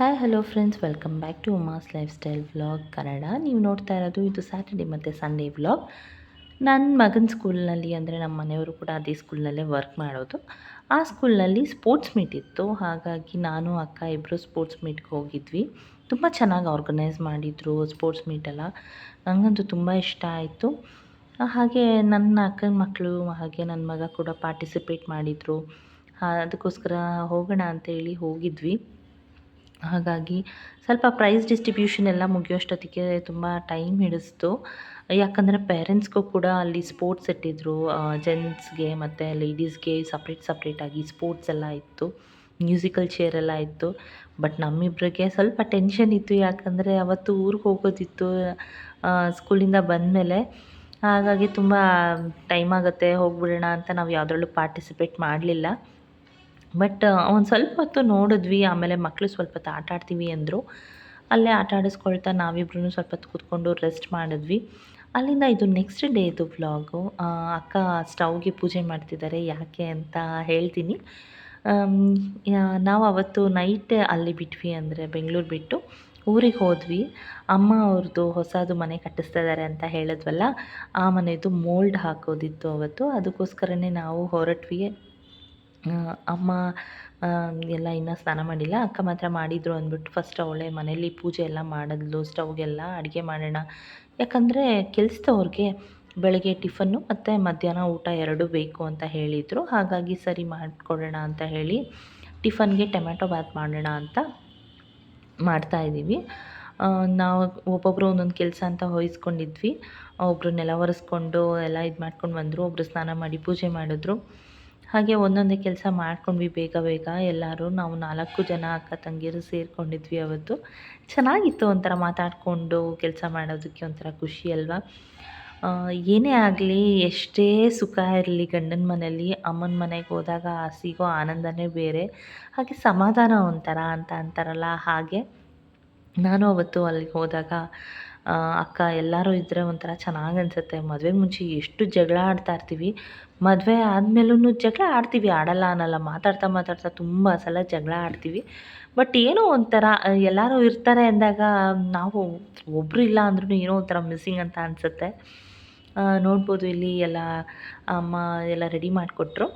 Hi hello friends welcome back to Uma's lifestyle vlog Kannada ನೀವು ನೋಡ್ತಾ ಇರೋದು ಇದು ಸ್ಯಾಟರ್ಡೆ ಮತ್ತು ಸಂಡೇ ವ್ಲಾಗ್ ನನ್ನ ಮಗನ ಸ್ಕೂಲ್ನಲ್ಲಿ ಅಂದರೆ ನಮ್ಮ ಮನೆಯವರು ಕೂಡ ಅದೇ ಸ್ಕೂಲ್ನಲ್ಲೇ ವರ್ಕ್ ಮಾಡೋದು. ಆ ಸ್ಕೂಲ್ನಲ್ಲಿ ಸ್ಪೋರ್ಟ್ಸ್ ಮೀಟ್ ಇತ್ತು. ಹಾಗಾಗಿ ನಾನು, ಅಕ್ಕ ಇಬ್ಬರು ಸ್ಪೋರ್ಟ್ಸ್ ಮೀಟ್ಗೆ ಹೋಗಿದ್ವಿ. ತುಂಬ ಚೆನ್ನಾಗಿ ಆರ್ಗನೈಸ್ ಮಾಡಿದರು ಸ್ಪೋರ್ಟ್ಸ್ ಮೀಟೆಲ್ಲ ನನಗಂತೂ ತುಂಬ ಇಷ್ಟ ಆಯಿತು. ಹಾಗೆ ನನ್ನ ಅಕ್ಕನ ಮಕ್ಕಳು ಹಾಗೆ ನನ್ನ ಮಗ ಕೂಡ ಪಾರ್ಟಿಸಿಪೇಟ್ ಮಾಡಿದರು. ಅದಕ್ಕೋಸ್ಕರ ಹೋಗೋಣ ಅಂತೇಳಿ ಹೋಗಿದ್ವಿ. ಹಾಗಾಗಿ ಸ್ವಲ್ಪ ಪ್ರೈಸ್ ಡಿಸ್ಟ್ರಿಬ್ಯೂಷನ್ ಎಲ್ಲ ಮುಗಿಯೋಷ್ಟೊತ್ತಿಗೆ ತುಂಬ ಟೈಮ್ ಹಿಡಿಸ್ತು. ಯಾಕಂದರೆ ಪೇರೆಂಟ್ಸ್ಗೂ ಕೂಡ ಅಲ್ಲಿ ಸ್ಪೋರ್ಟ್ಸ್ ಇಟ್ಟಿದ್ದರು ಜೆಂಟ್ಸ್ಗೆ ಮತ್ತು ಲೇಡೀಸ್ಗೆ ಸಪ್ರೇಟ್ ಸಪ್ರೇಟಾಗಿ ಸ್ಪೋರ್ಟ್ಸ್ ಎಲ್ಲ ಇತ್ತು. ಮ್ಯೂಸಿಕಲ್ ಚೇರ್ ಎಲ್ಲ ಇತ್ತು. ಬಟ್ ನಮ್ಮಿಬ್ಬರಿಗೆ ಸ್ವಲ್ಪ ಟೆನ್ಷನ್ ಇತ್ತು. ಯಾಕಂದರೆ ಅವತ್ತು ಊರಿಗೆ ಹೋಗೋದಿತ್ತು ಸ್ಕೂಲಿಂದ ಬಂದಮೇಲೆ. ಹಾಗಾಗಿ ತುಂಬ ಟೈಮ್ ಆಗುತ್ತೆ, ಹೋಗ್ಬಿಡೋಣ ಅಂತ ನಾವು ಯಾವುದ್ರಲ್ಲೂ ಪಾರ್ಟಿಸಿಪೇಟ್ ಮಾಡಲಿಲ್ಲ. ಬಟ್ ಒಂದು ಸ್ವಲ್ಪ ಹೊತ್ತು ನೋಡಿದ್ವಿ, ಆಮೇಲೆ ಮಕ್ಕಳು ಸ್ವಲ್ಪ ಹೊತ್ತು ಆಟ ಆಡ್ತೀವಿ ಅಂದರು. ಅಲ್ಲೇ ಆಟ ಆಡಿಸ್ಕೊಳ್ತಾ ನಾವಿಬ್ರು ಸ್ವಲ್ಪ ಹೊತ್ತು ಕೂತ್ಕೊಂಡು ರೆಸ್ಟ್ ಮಾಡಿದ್ವಿ. ಅಲ್ಲಿಂದ ಇದು ನೆಕ್ಸ್ಟ್ ಡೇ ಇದು ವ್ಲಾಗು ಅಕ್ಕ ಸ್ಟವ್ಗೆ ಪೂಜೆ ಮಾಡ್ತಿದ್ದಾರೆ ಯಾಕೆ ಅಂತ ಹೇಳ್ತೀನಿ. ನಾವು ಅವತ್ತು ನೈಟ್ ಅಲ್ಲಿ ಬಿಟ್ವಿ ಅಂದರೆ ಬೆಂಗಳೂರು ಬಿಟ್ಟು ಊರಿಗೆ ಹೋದ್ವಿ. ಅಮ್ಮ ಅವ್ರದ್ದು ಹೊಸದು ಮನೆ ಕಟ್ಟಿಸ್ತಾ ಇದ್ದಾರೆ ಅಂತ ಹೇಳಿದ್ವಲ್ಲ, ಆ ಮನೆಯದು ಮೋಲ್ಡ್ ಹಾಕೋದಿತ್ತು ಅವತ್ತು. ಅದಕ್ಕೋಸ್ಕರನೇ ನಾವು ಹೊರಟ್ವಿ. ಅಮ್ಮ ಎಲ್ಲ ಇನ್ನೂ ಸ್ನಾನ ಮಾಡಿಲ್ಲ. ಅಕ್ಕ ಮಾತ್ರ ಮಾಡಿದರು ಅಂದ್ಬಿಟ್ಟು ಫಸ್ಟ್ ಅವಳೆ ಮನೇಲಿ ಪೂಜೆ ಎಲ್ಲ ಮಾಡಿದ್ಲು, ಸ್ಟವ್ಗೆಲ್ಲ ಅಡುಗೆ ಮಾಡೋಣ. ಯಾಕಂದರೆ ಕೆಲಸದವ್ರಿಗೆ ಬೆಳಗ್ಗೆ ಟಿಫನ್ನು ಮತ್ತು ಮಧ್ಯಾಹ್ನ ಊಟ ಎರಡೂ ಬೇಕು ಅಂತ ಹೇಳಿದರು. ಹಾಗಾಗಿ ಸರಿ ಮಾಡಿಕೊಡೋಣ ಅಂತ ಹೇಳಿ ಟಿಫನ್ಗೆ ಟೊಮೆಟೊ ಬಾತ್ ಮಾಡೋಣ ಅಂತ ಮಾಡ್ತಾ ಇದ್ದೀವಿ. ನಾವು ಒಬ್ಬೊಬ್ಬರು ಒಂದೊಂದು ಕೆಲಸ ಅಂತ ವಹಿಸ್ಕೊಂಡಿದ್ವಿ ಒಬ್ಬರು ನೆಲ ಒರೆಸ್ಕೊಂಡು ಎಲ್ಲ ಇದು ಮಾಡ್ಕೊಂಡು ಬಂದರು. ಒಬ್ಬರು ಸ್ನಾನ ಮಾಡಿ ಪೂಜೆ ಮಾಡಿದ್ರು. ಹಾಗೆ ಒಂದೊಂದೇ ಕೆಲಸ ಮಾಡ್ಕೊಂಡ್ವಿ ಬೇಗ ಬೇಗ. ಎಲ್ಲರೂ ನಾವು ನಾಲ್ಕು ಜನ ಅಕ್ಕ ತಂಗಿಯರು ಸೇರಿಕೊಂಡಿದ್ವಿ ಅವತ್ತು. ಚೆನ್ನಾಗಿತ್ತು ಒಂಥರ ಮಾತಾಡಿಕೊಂಡು ಕೆಲಸ ಮಾಡೋದಕ್ಕೆ ಒಂಥರ ಖುಷಿ ಅಲ್ವಾ? ಏನೇ ಆಗಲಿ ಎಷ್ಟೇ ಸುಖ ಇರಲಿ ಗಂಡನ ಮನೆಯಲ್ಲಿ, ಅಮ್ಮನ ಮನೆಗೆ ಹೋದಾಗ ಸಿಗೋ ಆನಂದನೇ ಬೇರೆ. ಹಾಗೆ ಸಮಾಧಾನ ಒಂಥರ ಅಂತ ಅಂತಾರಲ್ಲ ಹಾಗೆ. ನಾನು ಅವತ್ತು ಅಲ್ಲಿಗೆ ಹೋದಾಗ ಅಕ್ಕ ಎಲ್ಲರೂ ಇದ್ದರೆ ಒಂಥರ ಚೆನ್ನಾಗಿ ಅನಿಸುತ್ತೆ. ಮದುವೆಗೆ ಮುಂಚೆ ಎಷ್ಟು ಜಗಳ ಆಡ್ತಾ ಇರ್ತೀವಿ. ಮದುವೆ ಆದಮೇಲೂ ಜಗಳ ಆಡ್ತೀವಿ, ಆಡಲ್ಲ ಅನ್ನಲ್ಲ. ಮಾತಾಡ್ತಾ ಮಾತಾಡ್ತಾ ತುಂಬ ಸಲ ಜಗಳ ಆಡ್ತೀವಿ. ಬಟ್ ಏನೋ ಒಂಥರ ಎಲ್ಲರೂ ಇರ್ತಾರೆ ಅಂದಾಗ ನಾವು ಒಬ್ಬರು ಇಲ್ಲ ಅಂದ್ರೂ ಏನೋ ಒಂಥರ ಮಿಸ್ಸಿಂಗ್ ಅಂತ ಅನಿಸುತ್ತೆ. ನೋಡ್ಬೋದು ಇಲ್ಲಿ ಎಲ್ಲ ಅಮ್ಮ ಎಲ್ಲ ರೆಡಿ ಮಾಡಿಕೊಟ್ರು.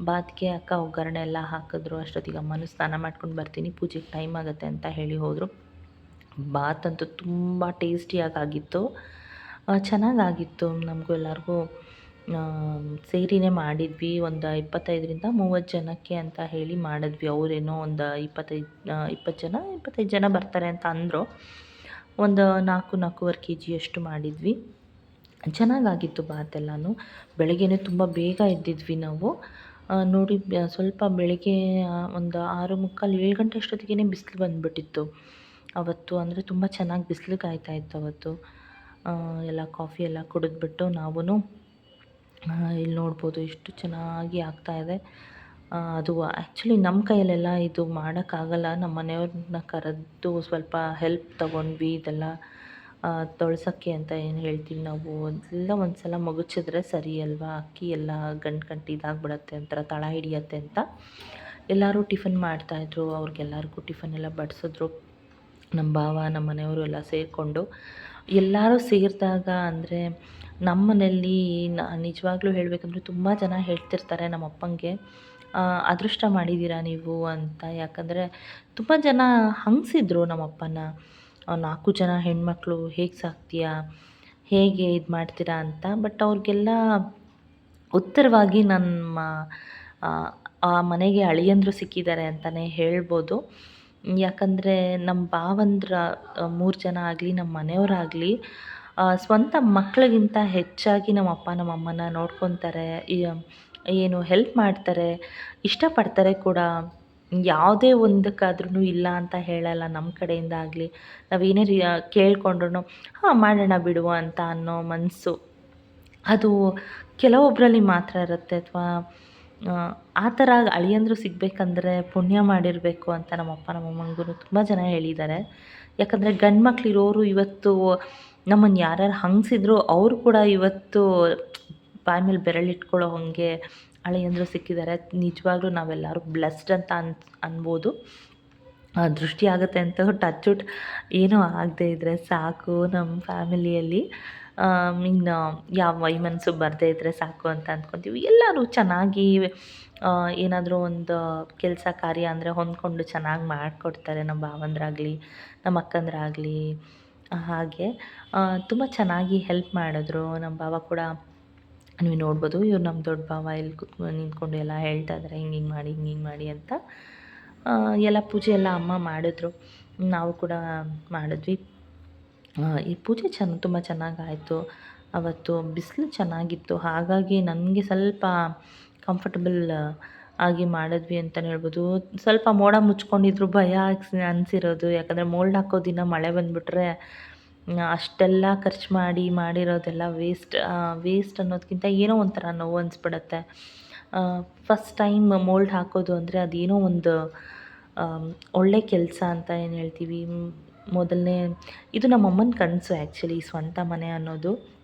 ಬಾತ್ಗೆ ಅಕ್ಕ ಒಗ್ಗರಣೆ ಎಲ್ಲ ಹಾಕಿದ್ರು. ಅಷ್ಟೊತ್ತಿಗೆ ಅಮ್ಮನೂ ಸ್ನಾನ ಮಾಡ್ಕೊಂಡು ಬರ್ತೀನಿ. ಪೂಜೆಗೆ ಟೈಮ್ ಆಗುತ್ತೆ ಅಂತ ಹೇಳಿ ಹೋದರು. ಬಾತ್ ಅಂತೂ ತುಂಬ ಟೇಸ್ಟಿಯಾಗಿ ಆಗಿತ್ತು ಚೆನ್ನಾಗಾಗಿತ್ತು. ನಮಗೂ ಎಲ್ಲರಿಗೂ ಸೇರಿನೇ ಮಾಡಿದ್ವಿ. ಒಂದು ಇಪ್ಪತ್ತೈದರಿಂದ ಮೂವತ್ತು ಜನಕ್ಕೆ ಅಂತ ಹೇಳಿ ಮಾಡಿದ್ವಿ. ಅವರೇನೋ ಒಂದು ಇಪ್ಪತ್ತೈದು ಇಪ್ಪತ್ತು ಜನ, ಇಪ್ಪತ್ತೈದು ಜನ ಬರ್ತಾರೆ ಅಂತ ಅಂದರು. ಒಂದು ನಾಲ್ಕು, ನಾಲ್ಕೂವರೆ ಕೆ ಜಿಯಷ್ಟು ಮಾಡಿದ್ವಿ. ಚೆನ್ನಾಗಾಗಿತ್ತು ಬಾತ್ ಎಲ್ಲಾನು ಬೆಳಗ್ಗೆನೇ ತುಂಬ ಬೇಗ ಎದ್ದಿದ್ವಿ ನಾವು. ನೋಡಿ, ಸ್ವಲ್ಪ ಬೆಳಗ್ಗೆ ಒಂದು ಆರು ಮುಕ್ಕಾಲು ಏಳು ಗಂಟೆ ಅಷ್ಟೊತ್ತಿಗೆ ಬಿಸಿಲು ಬಂದುಬಿಟ್ಟಿತ್ತು. ಅವತ್ತು ಅಂದರೆ ತುಂಬ ಚೆನ್ನಾಗಿ ಬಿಸಿಲು ಕಾಯ್ತಾ ಇತ್ತು ಅವತ್ತು. ಎಲ್ಲ ಕಾಫಿ ಎಲ್ಲ ಕುಡಿದ್ಬಿಟ್ಟು ನಾವು ಇಲ್ಲಿ ನೋಡ್ಬೋದು ಎಷ್ಟು ಚೆನ್ನಾಗಿ ಆಗ್ತಾಯಿದೆ ಅದು ಆ್ಯಕ್ಚುಲಿ ನಮ್ಮ ಕೈಯಲ್ಲೆಲ್ಲ ಇದು ಮಾಡೋಕ್ಕಾಗಲ್ಲ. ನಮ್ಮ ಮನೆಯವ್ರನ್ನ ಕರೆದು ಸ್ವಲ್ಪ ಹೆಲ್ಪ್ ತೊಗೊಂಡ್ವಿ ಇದೆಲ್ಲ. ತೊಳ್ಸೋಕ್ಕೆ ಅಂತ ಏನು ಹೇಳ್ತೀವಿ ನಾವು. ಎಲ್ಲ ಒಂದು ಸಲ ಮಗುಚಿದ್ರೆ ಸರಿ ಅಲ್ವಾ? ಅಕ್ಕಿ ಎಲ್ಲ ಗಂಟು ಗಂಟು ಇದಾಗ್ಬಿಡತ್ತೆ ಒಂಥರ ತಳ ಹಿಡಿಯತ್ತೆ ಅಂತ. ಎಲ್ಲರೂ ಟಿಫನ್ ಮಾಡ್ತಾಯಿದ್ರು ಅವ್ರಿಗೆಲ್ಲರಿಗೂ ಟಿಫನ್ ಎಲ್ಲ ಬಡಿಸಿದ್ರು. ನಮ್ಮ ಭಾವ, ನಮ್ಮ ಮನೆಯವರು ಎಲ್ಲ ಸೇರಿಕೊಂಡು ಎಲ್ಲರೂ ಸೇರಿದಾಗ ಅಂದರೆ ನಮ್ಮ ಮನೆಯಲ್ಲಿ ನಿಜವಾಗ್ಲೂ ಹೇಳಬೇಕಂದ್ರೆ ತುಂಬ ಜನ ಹೇಳ್ತಿರ್ತಾರೆ ನಮ್ಮ ಅಪ್ಪಂಗೆ ಅದೃಷ್ಟ ಮಾಡಿದ್ದೀರಾ ನೀವು? ಅಂತ. ಯಾಕಂದರೆ ತುಂಬ ಜನ ಹಂಗಿಸಿದ್ರು ನಮ್ಮ ಅಪ್ಪನ ನಾಲ್ಕು ಜನ ಹೆಣ್ಮಕ್ಳು, ಹೇಗೆ ಸಾಕ್ತೀಯಾ? ಹೇಗೆ ಇದು ಮಾಡ್ತೀರಾ? ಅಂತ. ಬಟ್ ಅವ್ರಿಗೆಲ್ಲ ಉತ್ತರವಾಗಿ ನಮ್ಮ, ಆ ಮನೆಗೆ ಅಳಿಯಂದರು ಸಿಕ್ಕಿದ್ದಾರೆ ಅಂತಲೇ ಹೇಳ್ಬೋದು. ಯಾಕಂದರೆ ನಮ್ಮ ಭಾವಂದ್ರ ಮೂರು ಜನ ಆಗಲಿ ನಮ್ಮ ಮನೆಯವರಾಗಲಿ ಸ್ವಂತ ಮಕ್ಕಳಿಗಿಂತ ಹೆಚ್ಚಾಗಿ ನಮ್ಮ ಅಪ್ಪ ನಮ್ಮ ಅಮ್ಮನ ನೋಡ್ಕೊತಾರೆ. ಏನು ಹೆಲ್ಪ್ ಮಾಡ್ತಾರೆ, ಇಷ್ಟಪಡ್ತಾರೆ ಕೂಡ. ಯಾವುದೇ ಒಂದಕ್ಕಾದ್ರೂ ಇಲ್ಲ ಅಂತ ಹೇಳಲ್ಲ ನಮ್ಮ ಕಡೆಯಿಂದ ಆಗಲಿ. ನಾವು ಏನೇ ರೀ ಕೇಳ್ಕೊಂಡ್ರು ಹಾಂ, ಮಾಡೋಣ ಬಿಡುವ ಅಂತ ಅನ್ನೋ ಮನಸ್ಸು ಅದು ಕೆಲವೊಬ್ಬರಲ್ಲಿ ಮಾತ್ರ ಇರುತ್ತೆ ಅಥವಾ ಆ ಥರ ಅಳಿಯಂದರು ಸಿಗಬೇಕಂದ್ರೆ ಪುಣ್ಯ ಮಾಡಿರಬೇಕು ಅಂತ ನಮ್ಮ ಅಪ್ಪ ನಮ್ಮ ಅಮ್ಮಂಗೂ ತುಂಬ ಜನ ಹೇಳಿದ್ದಾರೆ. ಯಾಕಂದರೆ ಗಂಡು ಮಕ್ಳು ಇರೋರು ಇವತ್ತು ನಮ್ಮನ್ನು ಯಾರ್ಯಾರು ಹಂಗ್ಸಿದ್ರು ಅವರು ಕೂಡ ಇವತ್ತು ಬಾಯಿ ಮೇಲೆ ಬೆರಳಿಟ್ಕೊಳ್ಳೋ ಹಾಗೆ ಅಳಿಯಂದರು ಸಿಕ್ಕಿದ್ದಾರೆ. ನಿಜವಾಗ್ಲೂ ನಾವೆಲ್ಲರೂ ಬ್ಲೆಸ್ಡ್ ಅಂತ ಅನ್, ಅನ್ಬೋದು. ದೃಷ್ಟಿ ಆಗುತ್ತೆ ಅಂತ ಟಚ್ ವುಡ್ ಏನೂ ಆಗದೆ ಇದ್ದರೆ ಸಾಕು ನಮ್ಮ ಫ್ಯಾಮಿಲಿಯಲ್ಲಿ. ಇನ್ನು ಯಾವ ವೈಮನಸ್ಸು ಬರದೇ ಇದ್ದರೆ ಸಾಕು ಅಂತ ಅಂದ್ಕೊತೀವಿ ಎಲ್ಲರೂ ಚೆನ್ನಾಗಿ ಏನಾದರೂ ಒಂದು ಕೆಲಸ ಕಾರ್ಯ ಅಂದರೆ ಹೊಂದ್ಕೊಂಡು ಚೆನ್ನಾಗಿ ಮಾಡಿಕೊಡ್ತಾರೆ. ನಮ್ಮ ಭಾವಂದ್ರಾಗಲಿ, ನಮ್ಮ ಅಕ್ಕಂದ್ರಾಗಲಿ ಹಾಗೆ. ತುಂಬ ಚೆನ್ನಾಗಿ ಹೆಲ್ಪ್ ಮಾಡಿದ್ರು. ನಮ್ಮ ಭಾವ ಕೂಡ ನೀವು ನೋಡ್ಬೋದು, ಇವ್ರು ನಮ್ಮ ದೊಡ್ಡ ಭಾವ ಇಲ್ಲಿ ಕುತ್ ನಿಂತ್ಕೊಂಡು ಎಲ್ಲ ಹೇಳ್ತಾ ಇದ್ದಾರೆ ಹಿಂಗೆ ಹಿಂಗೆ ಮಾಡಿ, ಹಿಂಗೆ ಹಿಂಗೆ ಮಾಡಿ ಅಂತ. ಎಲ್ಲ ಪೂಜೆ ಎಲ್ಲ ಅಮ್ಮ ಮಾಡಿದ್ರು. ನಾವು ಕೂಡ ಮಾಡಿದ್ವಿ. ಈ ಪೂಜೆ ಚೆನ್ನ, ತುಂಬ ಚೆನ್ನಾಗಾಯಿತು. ಅವತ್ತು ಬಿಸಿಲು ಚೆನ್ನಾಗಿತ್ತು. ಹಾಗಾಗಿ ನನಗೆ ಸ್ವಲ್ಪ ಕಂಫರ್ಟಬಲ್ ಆಗಿ ಮಾಡಿದ್ವಿ ಅಂತಲೇ ಹೇಳ್ಬೋದು. ಸ್ವಲ್ಪ ಮೋಡ ಮುಚ್ಕೊಂಡಿದ್ರು ಭಯ ಅನಿಸಿರೋದು. ಯಾಕಂದರೆ ಮೋಲ್ಡ್ ಹಾಕೋ ದಿನ ಮಳೆ ಬಂದುಬಿಟ್ರೆ ಅಷ್ಟೆಲ್ಲ ಖರ್ಚು ಮಾಡಿ, ಮಾಡಿರೋದೆಲ್ಲ ವೇಸ್ಟ್ ವೇಸ್ಟ್ ಅನ್ನೋದಕ್ಕಿಂತ ಏನೋ ಒಂಥರ ನೋವು ಅನಿಸ್ಬಿಡತ್ತೆ. ಫಸ್ಟ್ ಟೈಮ್ ಮೋಲ್ಡ್ ಹಾಕೋದು ಅಂದರೆ ಅದೇನೋ ಒಂದು ಒಳ್ಳೆ ಕೆಲಸ ಅಂತ ಏನು ಹೇಳ್ತೀವಿ? ಮೊದಲನೇ, ಇದು ನಮ್ಮಮ್ಮನ ಕನಸು ಆ್ಯಕ್ಚುಲಿ ಸ್ವಂತ ಮನೆ ಅನ್ನೋದು.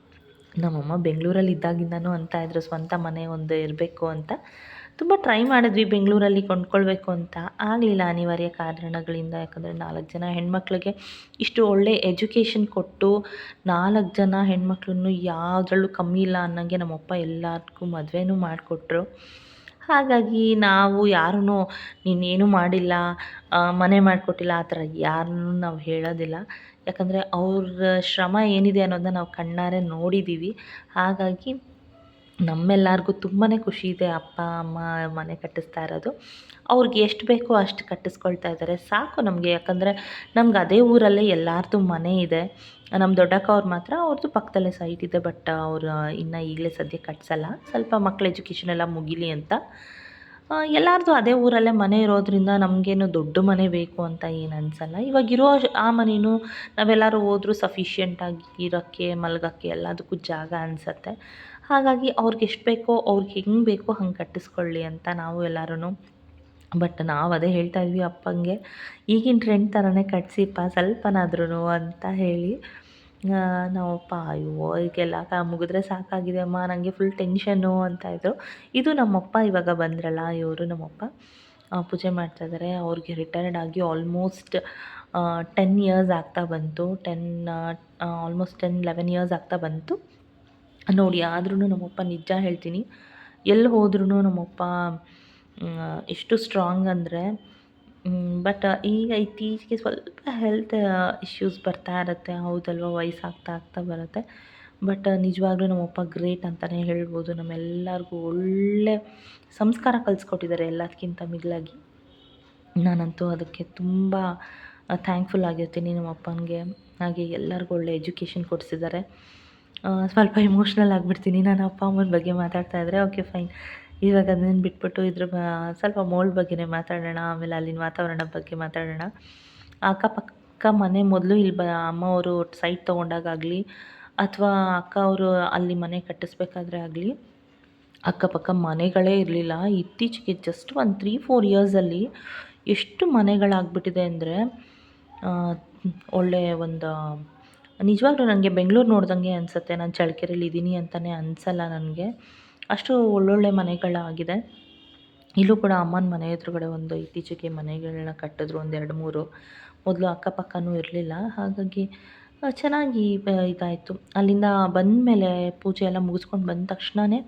ನಮ್ಮಮ್ಮ ಬೆಂಗಳೂರಲ್ಲಿ ಇದ್ದಾಗಿಂದನೂ ಅಂತ ಇದ್ರು, ಸ್ವಂತ ಮನೆ ಒಂದು ಇರಬೇಕು ಅಂತ. ತುಂಬ ಟ್ರೈ ಮಾಡಿದ್ವಿ ಬೆಂಗಳೂರಲ್ಲಿ ಕೊಂಡ್ಕೊಳ್ಬೇಕು ಅಂತ. ಆಗಲಿಲ್ಲ ಅನಿವಾರ್ಯ ಕಾರಣಗಳಿಂದ, ಯಾಕಂದರೆ ನಾಲ್ಕು ಜನ ಹೆಣ್ಮಕ್ಳಿಗೆ ಇಷ್ಟು ಒಳ್ಳೆ ಎಜುಕೇಷನ್ ಕೊಟ್ಟು ನಾಲ್ಕು ಜನ ಹೆಣ್ಮಕ್ಳನ್ನು ಯಾವುದ್ರಲ್ಲೂ ಕಮ್ಮಿ ಇಲ್ಲ ಅನ್ನೋಂಗೆ ನಮ್ಮಪ್ಪ ಎಲ್ಲರಿಗೂ ಮದುವೆನೂ ಮಾಡಿಕೊಟ್ರು. ಹಾಗಾಗಿ ನಾವು ಯಾರೂ ನೀನೇನು ಮಾಡಿಲ್ಲ ಮನೆ ಮಾಡಿಕೊಟ್ಟಿಲ್ಲ, ಆ ಥರ ಯಾರನ್ನೂ ನಾವು ಹೇಳೋದಿಲ್ಲ. ಯಾಕಂದರೆ ಅವ್ರ ಶ್ರಮ ಏನಿದೆ ಅನ್ನೋದನ್ನ ನಾವು ಕಣ್ಣಾರೆ ನೋಡಿದ್ದೀವಿ ಹಾಗಾಗಿ ನಮ್ಮೆಲ್ಲರಿಗೂ ತುಂಬಾ ಖುಷಿ ಇದೆ ಅಪ್ಪ, ಅಮ್ಮ ಮನೆ ಕಟ್ಟಿಸ್ತಾ ಇರೋದು. ಅವ್ರಿಗೆ ಎಷ್ಟು ಬೇಕೋ ಅಷ್ಟು ಕಟ್ಟಿಸ್ಕೊಳ್ತಾ ಇದ್ದಾರೆ. ಸಾಕು ನಮಗೆ, ಯಾಕಂದರೆ ನಮ್ಗೆ ಅದೇ ಊರಲ್ಲೇ ಎಲ್ಲರದ್ದು ಮನೆ ಇದೆ. ನಮ್ಮ ದೊಡ್ಡಕ್ಕ ಅವ್ರು ಮಾತ್ರ ಅವ್ರದ್ದು ಪಕ್ಕದಲ್ಲೇ ಸೈಟ್ ಇದೆ ಬಟ್ ಅವ್ರು ಇನ್ನು ಈಗಲೇ ಸದ್ಯ ಕಟ್ಸಲ್ಲ. ಸ್ವಲ್ಪ ಮಕ್ಳ ಎಜುಕೇಷನ್ ಎಲ್ಲ ಮುಗಿಲಿ ಅಂತ. ಎಲ್ಲರದು ಅದೇ ಊರಲ್ಲೇ ಮನೆ ಇರೋದ್ರಿಂದ ನಮಗೇನು ದೊಡ್ಡ ಮನೆ ಬೇಕು ಅಂತ ಏನು ಅನಿಸಲ್ಲ. ಇವಾಗಿರೋ ಆ ಮನೇನು ನಾವೆಲ್ಲರೂ ಹೋದರೂ ಸಫಿಷಿಯೆಂಟಾಗಿ ಇರೋಕ್ಕೆ, ಮಲಗೋಕ್ಕೆ ಎಲ್ಲದಕ್ಕೂ ಜಾಗ ಅನಿಸತ್ತೆ. ಹಾಗಾಗಿ ಅವ್ರಿಗೆ ಎಷ್ಟು ಬೇಕೋ ಅವ್ರಿಗೆ ಹೆಂಗೆ ಬೇಕೋ ಹಂಗೆ ಕಟ್ಟಿಸ್ಕೊಳ್ಳಿ ಅಂತ ನಾವು ಎಲ್ಲರೂ ಬಟ್ ನಾವು ಅದೇ ಹೇಳ್ತಾ ಇದ್ವಿ, ಅಪ್ಪಂಗೆ, ಈಗಿನ ಟ್ರೆಂಡ್ ಥರನೇ ಕಟ್ಸಿಪ್ಪ ಸ್ವಲ್ಪನಾದ್ರೂ ಅಂತ ಹೇಳಿ. ನಮ್ಮಪ್ಪ ಅಯ್ಯೋ, ಈಗೆಲ್ಲ ಕ, ಮುಗಿದ್ರೆ ಸಾಕಾಗಿದೆ ಅಮ್ಮ ನನಗೆ ಫುಲ್ ಟೆನ್ಷನ್ನು ಅಂತ ಇದ್ದರು ಇದು ನಮ್ಮಪ್ಪ ಇವಾಗ ಬಂದ್ರಲ್ಲ, ಇವರು ನಮ್ಮಪ್ಪ ಪೂಜೆ ಪೂಜೆ ಮಾಡ್ತಾಯಿದ್ದಾರೆ ಅವ್ರಿಗೆ ರಿಟೈರ್ಡ್ ಆಗಿ ಆಲ್ಮೋಸ್ಟ್ ಟೆನ್ ಇಯರ್ಸ್ ಆಗ್ತಾ ಬಂತು. Ten almost ten eleven years ಆಗ್ತಾ ಬಂತು. ನೋಡಿ ಆದ್ರೂ ನಮ್ಮಪ್ಪ ನಿಜ ಹೇಳ್ತೀನಿ. ಎಲ್ಲಿ ಹೋದ್ರೂ ನಮ್ಮಪ್ಪ ಎಷ್ಟು ಸ್ಟ್ರಾಂಗ್ ಅಂದರೆ ಬಟ್ ಈಗ ಇತ್ತೀಚೆಗೆ ಸ್ವಲ್ಪ ಹೆಲ್ತ್ ಇಶ್ಯೂಸ್ ಬರ್ತಾ ಇರುತ್ತೆ. ಹೌದಲ್ವ? ವಯಸ್ಸಾಗ್ತಾ ಆಗ್ತಾ ಬರುತ್ತೆ. ಬಟ್ ನಿಜವಾಗ್ಲೂ ನಮ್ಮಪ್ಪ ಗ್ರೇಟ್ ಅಂತಲೇ ಹೇಳ್ಬೋದು. ನಮ್ಮೆಲ್ಲರಿಗೂ ಒಳ್ಳೆ ಸಂಸ್ಕಾರ ಕಲಿಸ್ಕೊಟ್ಟಿದ್ದಾರೆ ಎಲ್ಲದಕ್ಕಿಂತ ಮಿಗಿಲಾಗಿ. ನಾನಂತೂ ಅದಕ್ಕೆ ತುಂಬ ಥ್ಯಾಂಕ್ಫುಲ್ ಆಗಿರ್ತೀನಿ ನಮ್ಮ ಅಪ್ಪನಿಗೆ ಹಾಗೆ ಎಲ್ಲರಿಗೂ ಒಳ್ಳೆ ಎಜುಕೇಷನ್ ಕೊಡಿಸಿದ್ದಾರೆ. ಸ್ವಲ್ಪ ಇಮೋಷ್ನಲ್ ಆಗಿಬಿಡ್ತೀನಿ. ನಾನು ಅಪ್ಪ ಅಮ್ಮನ ಬಗ್ಗೆ ಮಾತಾಡ್ತಾ ಇದ್ದರೆ ಓಕೆ ಫೈನ್ ಇವಾಗ ಅದನ್ನ ಬಿಟ್ಬಿಟ್ಟು ಇದ್ರ ಸ್ವಲ್ಪ ಮೋಲ್ಡ್ ಬಗ್ಗೆನೇ ಮಾತಾಡೋಣ, ಆಮೇಲೆ ಅಲ್ಲಿನ ವಾತಾವರಣ ಬಗ್ಗೆ ಮಾತಾಡೋಣ. ಅಕ್ಕಪಕ್ಕ ಮನೆ ಮೊದಲು ಇಲ್ಲಿ ಬ, ಅಮ್ಮ ಅವರು ಸೈಟ್ ತೊಗೊಂಡಾಗಲಿ ಅಥವಾ ಅಕ್ಕ ಅವರು ಅಲ್ಲಿ ಮನೆ ಕಟ್ಟಿಸ್ಬೇಕಾದ್ರೆ ಆಗಲಿ, ಅಕ್ಕಪಕ್ಕ ಮನೆಗಳೇ ಇರಲಿಲ್ಲ. ಇತ್ತೀಚೆಗೆ ಜಸ್ಟ್ ಒಂದು ತ್ರೀ ಫೋರ್ ಇಯರ್ಸಲ್ಲಿ ಎಷ್ಟು ಮನೆಗಳಾಗ್ಬಿಟ್ಟಿದೆ ಅಂದರೆ ಒಳ್ಳೆಯ ಒಂದು, ನಿಜವಾಗ್ಲೂ ನನಗೆ ಬೆಂಗಳೂರು ನೋಡ್ದಂಗೆ ಅನಿಸುತ್ತೆ. ನಾನು ಚಳ್ಕೆರೆಯಲ್ಲಿ ಇದ್ದೀನಿ ಅಂತಲೇ ಅನಿಸಲ್ಲ ನನಗೆ. ಅಷ್ಟು ಒಳ್ಳೊಳ್ಳೆ ಮನೆಗಳಾಗಿದೆ. ಇಲ್ಲೂ ಕೂಡ ಅಮ್ಮನ ಮನೆ ಎದುರುಗಡೆ ಒಂದು ಇತ್ತೀಚೆಗೆ ಮನೆಗಳನ್ನ ಕಟ್ಟಿದ್ರು, ಒಂದು ಎರಡು ಮೂರು. ಮೊದಲು ಅಕ್ಕಪಕ್ಕನೂ ಇರಲಿಲ್ಲ. ಹಾಗಾಗಿ ಚೆನ್ನಾಗಿ ಇದಾಯಿತು. ಅಲ್ಲಿಂದ ಬಂದಮೇಲೆ ಪೂಜೆ ಎಲ್ಲ ಮುಗಿಸ್ಕೊಂಡು ಬಂದ ತಕ್ಷಣವೇ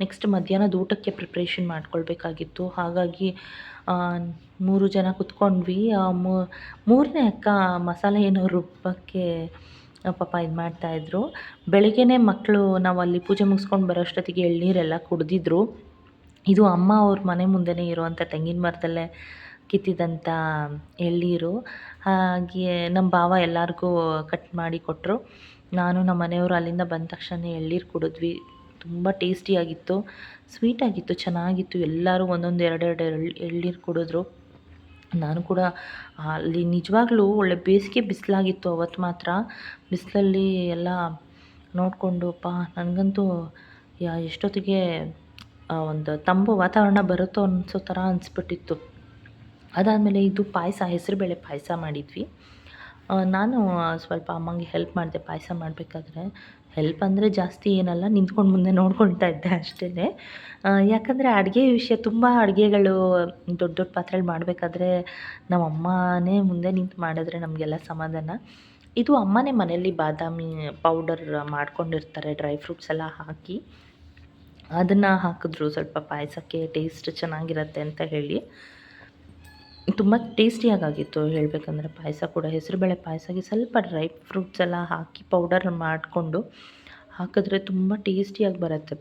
ನೆಕ್ಸ್ಟ್ ಮಧ್ಯಾಹ್ನದ ಊಟಕ್ಕೆ ಪ್ರಿಪ್ರೇಷನ್ ಮಾಡ್ಕೊಳ್ಬೇಕಾಗಿತ್ತು. ಹಾಗಾಗಿ ಮೂರು ಜನ ಕುತ್ಕೊಂಡ್ವಿ. ಮೂರನೇ ಅಕ್ಕ ಮಸಾಲೆ ಏನೋ ರುಬ್ಬಕ್ಕೆ ಪಾಪ ಇದು ಮಾಡ್ತಾಯಿದ್ರು ಬೆಳಗ್ಗೆನೇ ಮಕ್ಕಳು ನಾವು ಅಲ್ಲಿ ಪೂಜೆ ಮುಗಿಸ್ಕೊಂಡು ಬರೋ ಅಷ್ಟೊತ್ತಿಗೆ ಎಳ್ನೀರೆಲ್ಲ ಕುಡಿದಿದ್ರು. ಇದು ಅಮ್ಮ ಅವ್ರ ಮನೆ ಮುಂದೆನೇ ಇರುವಂಥ ತೆಂಗಿನ ಮರದಲ್ಲೇ ಕಿತ್ತಿದಂಥ ಎಳ್ನೀರು. ಹಾಗೆ ನಮ್ಮ ಭಾವ ಎಲ್ಲರಿಗೂ ಕಟ್ ಮಾಡಿ ಕೊಟ್ಟರು ನಾನು ನಮ್ಮ ಮನೆಯವರು ಅಲ್ಲಿಂದ ಬಂದ ತಕ್ಷಣ ಎಳ್ನೀರು ಕುಡಿದ್ವಿ. ತುಂಬ ಟೇಸ್ಟಿಯಾಗಿತ್ತು ಸ್ವೀಟಾಗಿತ್ತು ಚೆನ್ನಾಗಿತ್ತು. ಎಲ್ಲರೂ ಒಂದೊಂದು ಎರಡೆರಡು ಎಳ್, ಎಳ್ನೀರು ಕುಡಿದ್ರು. ನಾನು ಕೂಡ ಅಲ್ಲಿ ನಿಜವಾಗ್ಲೂ ಒಳ್ಳೆ ಬೇಸಿಗೆ ಬಿಸಿಲಾಗಿತ್ತು ಅವತ್ತು ಮಾತ್ರ. ಬಿಸಿಲಲ್ಲಿ ಎಲ್ಲ ನೋಡಿಕೊಂಡು ಪಾ ನನಗಂತೂ, ಯಾ, ಎಷ್ಟೊತ್ತಿಗೆ ಒಂದು ತಂಬು ವಾತಾವರಣ ಬರುತ್ತೋ ಅನಿಸೋ ಥರ ಅನಿಸ್ಬಿಟ್ಟಿತ್ತು. ಅದಾದಮೇಲೆ ಇದು ಪಾಯಸ, ಹೆಸರುಬೇಳೆ ಪಾಯಸ ಮಾಡಿದ್ವಿ. ನಾನು ಸ್ವಲ್ಪ ಅಮ್ಮಂಗೆ ಹೆಲ್ಪ್ ಮಾಡಿದೆ ಪಾಯಸ ಮಾಡಬೇಕಾದ್ರೆ. ಹೆಲ್ಪ್ ಅಂದರೆ ಜಾಸ್ತಿ ಏನಲ್ಲ, ನಿಂತ್ಕೊಂಡು ಮುಂದೆ ನೋಡ್ಕೊಳ್ತಾ ಇದ್ದೆ ಅಷ್ಟೇ ಯಾಕಂದರೆ ಅಡುಗೆ ವಿಷಯ ತುಂಬ ಅಡುಗೆಗಳು, ದೊಡ್ಡ ದೊಡ್ಡ ಪಾತ್ರೆಯಲ್ಲಿ ಮಾಡಬೇಕಾದ್ರೆ ನಮ್ಮ ಅಮ್ಮನೇ ಮುಂದೆ ನಿಂತು ಮಾಡಿದ್ರೆ ನಮಗೆಲ್ಲ ಸಮಾಧಾನ. ಇದು ಅಮ್ಮನೇ ಮನೆಯಲ್ಲಿ ಬಾದಾಮಿ ಪೌಡರ್ ಮಾಡ್ಕೊಂಡಿರ್ತಾರೆ ಡ್ರೈ ಫ್ರೂಟ್ಸ್ ಎಲ್ಲ ಹಾಕಿ. ಅದನ್ನು ಹಾಕಿದ್ರು ಸ್ವಲ್ಪ ಪಾಯಸಕ್ಕೆ ಟೇಸ್ಟ್ ಚೆನ್ನಾಗಿರತ್ತೆ ಅಂತ ಹೇಳಿ. ತುಂಬ ಟೇಸ್ಟಿಯಾಗಿತ್ತು ಹೇಳಬೇಕಂದ್ರೆ ಪಾಯಸ ಕೂಡ. ಹೆಸರುಬೇಳೆ ಪಾಯಸಕ್ಕೆ ಸ್ವಲ್ಪ ಡ್ರೈ ಫ್ರೂಟ್ಸ್ ಎಲ್ಲ ಹಾಕಿ ಪೌಡರ್ ಮಾಡಿಕೊಂಡು ಹಾಕಿದ್ರೆ ತುಂಬ ಟೇಸ್ಟಿಯಾಗಿ ಬರುತ್ತೆ.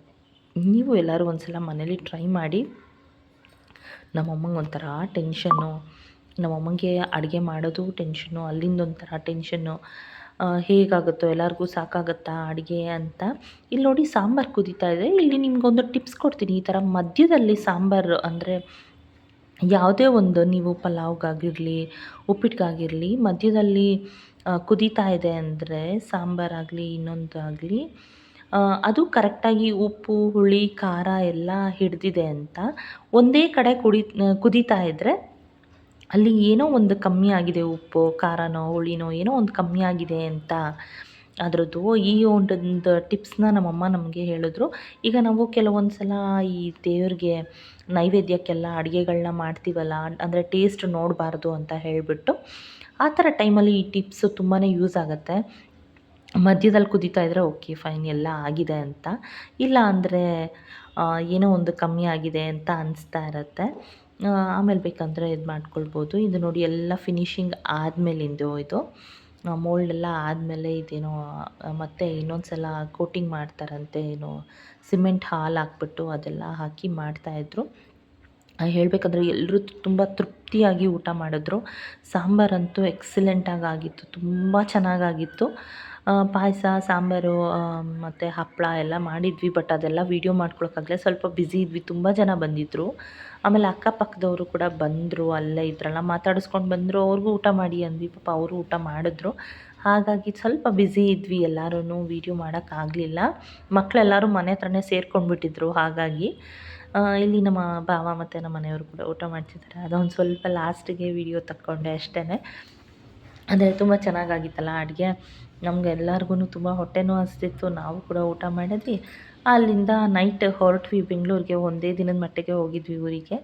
ನೀವು ಎಲ್ಲರೂ ಒಂದು ಸಲ ಮನೇಲಿ ಟ್ರೈ ಮಾಡಿ. ನಮ್ಮಮ್ಮಂಗೆ ಒಂಥರ ಟೆನ್ಷನ್ನು ನಮ್ಮಮ್ಮಂಗೆ ಅಡುಗೆ ಮಾಡೋದು ಟೆನ್ಷನ್ನು ಅಲ್ಲಿಂದ ಒಂಥರ ಟೆನ್ಷನ್ನು ಹೇಗಾಗುತ್ತೋ, ಎಲ್ಲರಿಗೂ ಸಾಕಾಗುತ್ತಾ ಅಡುಗೆ ಅಂತ. ಇಲ್ಲಿ ನೋಡಿ ಸಾಂಬಾರು ಕುದೀತಾ ಇದೆ. ಇಲ್ಲಿ ನಿಮ್ಗೊಂದು ಟಿಪ್ಸ್ ಕೊಡ್ತೀನಿ. ಈ ಥರ ಮಧ್ಯದಲ್ಲಿ ಸಾಂಬಾರು ಅಂದರೆ ಯಾವುದೇ ಒಂದು ನೀವು ಪಲಾವ್ಗಾಗಿರಲಿ ಉಪ್ಪಿಟ್ಟಿಗಾಗಿರಲಿ ಮಧ್ಯದಲ್ಲಿ ಕುದೀತಾ ಇದೆ ಅಂದರೆ ಸಾಂಬಾರಾಗಲಿ ಇನ್ನೊಂದು ಆಗಲಿ ಅದು ಕರೆಕ್ಟಾಗಿ ಉಪ್ಪು, ಹುಳಿ, ಖಾರ ಎಲ್ಲ ಹಿಡಿದಿದೆ ಅಂತ ಒಂದೇ ಕಡೆ ಕುಡಿ ಕುದೀತಾ ಇದ್ದರೆ ಅಲ್ಲಿ ಏನೋ ಒಂದು ಕಮ್ಮಿ ಆಗಿದೆ ಉಪ್ಪು, ಖಾರನೋ, ಹುಳಿನೋ ಏನೋ ಒಂದು ಕಮ್ಮಿ ಆಗಿದೆ ಅಂತ ಅದರದ್ದು ಈ ಒಂದೊಂದು ಟಿಪ್ಸ್ನ ನಮ್ಮಮ್ಮ ನಮಗೆ ಹೇಳಿದ್ರು. ಈಗ ನಾವು ಕೆಲವೊಂದು ಸಲ ಈ ದೇವ್ರಿಗೆ ನೈವೇದ್ಯಕ್ಕೆಲ್ಲ ಅಡುಗೆಗಳನ್ನ ಮಾಡ್ತೀವಲ್ಲ, ಅಂದರೆ ಟೇಸ್ಟ್ ನೋಡಬಾರ್ದು ಅಂತ ಹೇಳಿಬಿಟ್ಟು ಆ ಥರ ಟೈಮಲ್ಲಿ ಈ ಟಿಪ್ಸ್ ತುಂಬಾ ಯೂಸ್ ಆಗುತ್ತೆ. ಮಧ್ಯದಲ್ಲಿ ಕುದೀತಾ ಇದ್ದರೆ ಓಕೆ ಫೈನ್ ಎಲ್ಲ ಆಗಿದೆ ಅಂತ. ಇಲ್ಲ ಅಂದರೆ ಏನೋ ಒಂದು ಕಮ್ಮಿ ಆಗಿದೆ ಅಂತ ಅನಿಸ್ತಾ ಇರುತ್ತೆ. ಆಮೇಲೆ ಬೇಕಂದರೆ ಇದು ಮಾಡ್ಕೊಳ್ಬೋದು ಇದು ನೋಡಿ ಎಲ್ಲ ಫಿನಿಶಿಂಗ್ ಆದಮೇಲಿಂದು ಇದು. ಮೋಲ್ಡೆಲ್ಲ ಆದಮೇಲೆ ಇದೇನೋ ಮತ್ತೆ ಇನ್ನೊಂದು ಸಲ ಕೋಟಿಂಗ್ ಮಾಡ್ತಾರಂತೆ, ಏನು ಸಿಮೆಂಟ್ ಹಾಲು ಹಾಕ್ಬಿಟ್ಟು ಅದೆಲ್ಲ ಹಾಕಿ ಮಾಡ್ತಾಯಿದ್ರು ಹೇಳಬೇಕಂದ್ರೆ ಎಲ್ಲರೂ ತುಂಬ ತೃಪ್ತಿಯಾಗಿ ಊಟ ಮಾಡಿದ್ರು. ಸಾಂಬಾರಂತೂ ಎಕ್ಸಲೆಂಟಾಗಿ ಆಗಿತ್ತು, ತುಂಬ ಚೆನ್ನಾಗಾಗಿತ್ತು ಪಾಯಸ, ಸಾಂಬಾರು ಮತ್ತು ಹಪ್ಪಳ ಎಲ್ಲ ಮಾಡಿದ್ವಿ ಬಟ್ ಅದೆಲ್ಲ ವೀಡಿಯೋ ಮಾಡ್ಕೊಳಕ್ಕಾಗಲಿಲ್ಲ. ಸ್ವಲ್ಪ ಬಿಝಿ ಇದ್ವಿ, ತುಂಬ ಜನ ಬಂದಿದ್ದರು ಆಮೇಲೆ ಅಕ್ಕಪಕ್ಕದವರು ಕೂಡ ಬಂದರು, ಅಲ್ಲೇ ಇದ್ರಲ್ಲ, ಮಾತಾಡಿಸ್ಕೊಂಡು ಬಂದರು. ಅವ್ರಿಗೂ ಊಟ ಮಾಡಿ ಅಂದ್ವಿ, ಪಾಪ ಅವರು ಊಟ ಮಾಡಿದ್ರು. ಹಾಗಾಗಿ ಸ್ವಲ್ಪ ಬ್ಯುಸಿ ಇದ್ವಿ ಎಲ್ಲರೂ ವೀಡಿಯೋ ಮಾಡೋಕ್ಕಾಗಲಿಲ್ಲ. ಮಕ್ಕಳೆಲ್ಲರೂ ಮನೆ ಹತ್ರನೇ ಸೇರ್ಕೊಂಡ್ಬಿಟ್ಟಿದ್ರು, ಹಾಗಾಗಿ ಇಲ್ಲಿ ನಮ್ಮ ಭಾವ ಮತ್ತು ನಮ್ಮ ಮನೆಯವರು ಕೂಡ ಊಟ ಮಾಡ್ತಿದ್ದಾರೆ. ಅದೊಂದು ಸ್ವಲ್ಪ ಲಾಸ್ಟಿಗೆ ವೀಡಿಯೋ ತಕ್ಕೊಂಡೆ ಅಷ್ಟೇ ಅಂದರೆ ತುಂಬ ಚೆನ್ನಾಗಾಗಿತ್ತಲ್ಲ ಅಡುಗೆ. ನಮ್ಗೆ ಎಲ್ಲರಿಗೂ ತುಂಬ ಹೊಟ್ಟೆನೂ ಹಸ್ತಿತ್ತು ನಾವು ಕೂಡ ಊಟ ಮಾಡಿದ್ವಿ. ಅಲ್ಲಿಂದ ನೈಟ್ ಹೊರಟ್ವಿ ಬೆಂಗಳೂರಿಗೆ. ಒಂದೇ ದಿನದ ಮಟ್ಟಿಗೆ ಹೋಗಿದ್ವಿ ಊರಿಗೆ.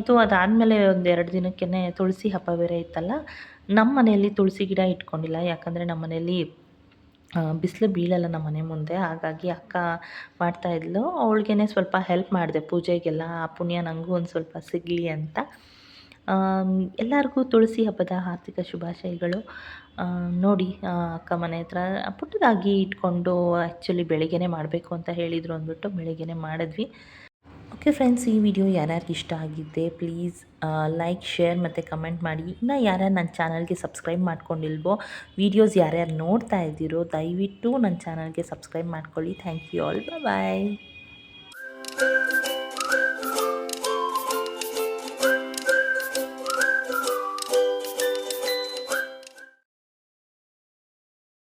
ಇದು ಅದಾದಮೇಲೆ ಒಂದು ಎರಡು ದಿನಕ್ಕೆ ತುಳಸಿ ಹಬ್ಬ ಬೇರೆ ಇತ್ತಲ್ಲ. ನಮ್ಮ ಮನೆಯಲ್ಲಿ ತುಳಸಿ ಗಿಡ ಇಟ್ಕೊಂಡಿಲ್ಲ. ಯಾಕಂದರೆ ನಮ್ಮ ಮನೆಯಲ್ಲಿ ಬಿಸಿಲು ಬೀಳಲ್ಲ ನಮ್ಮ ಮನೆ ಮುಂದೆ. ಹಾಗಾಗಿ ಅಕ್ಕ ಮಾಡ್ತಾಯಿದ್ಲು ಅವಳಿಗೇ ಸ್ವಲ್ಪ ಹೆಲ್ಪ್ ಮಾಡಿದೆ ಪೂಜೆಗೆಲ್ಲ. ಆ ಪುಣ್ಯ ನನಗೂ ಒಂದು ಸ್ವಲ್ಪ ಸಿಗಲಿ ಅಂತ. ಎಲ್ಲರಿಗೂ ತುಳಸಿ ಹಬ್ಬದ ಹಾರ್ದಿಕ ಶುಭಾಶಯಗಳು. ನೋಡಿ ಅಕ್ಕ ಮನೆ ಹತ್ರ ಪುಟ್ಟದಾಗಿ ಇಟ್ಕೊಂಡು ಆ್ಯಕ್ಚುಲಿ ಬೆಳಿಗ್ಗೆನೇ ಮಾಡಬೇಕು ಅಂತ ಹೇಳಿದರು ಅಂದ್ಬಿಟ್ಟು ಬೆಳಿಗ್ಗೆನೇ ಮಾಡಿದ್ವಿ. ಓಕೆ ಫ್ರೆಂಡ್ಸ್ ಈ ವಿಡಿಯೋ ಯಾರ್ಯಾರಿಗೆ ಇಷ್ಟ ಆಗಿದ್ದೆ ಪ್ಲೀಸ್ ಲೈಕ್ ಶೇರ್ ಮತ್ತು ಕಮೆಂಟ್ ಮಾಡಿ. ಇನ್ನು ಯಾರ್ಯಾರು ನನ್ನ ಚಾನಲ್ಗೆ ಸಬ್ಸ್ಕ್ರೈಬ್ ಮಾಡ್ಕೊಂಡಿಲ್ವೋ ವೀಡಿಯೋಸ್ ಯಾರ್ಯಾರು ನೋಡ್ತಾ ಇದ್ದೀರೋ, ದಯವಿಟ್ಟು ನನ್ನ ಚಾನಲ್ಗೆ ಸಬ್ಸ್ಕ್ರೈಬ್ ಮಾಡ್ಕೊಳ್ಳಿ. Thank you all bye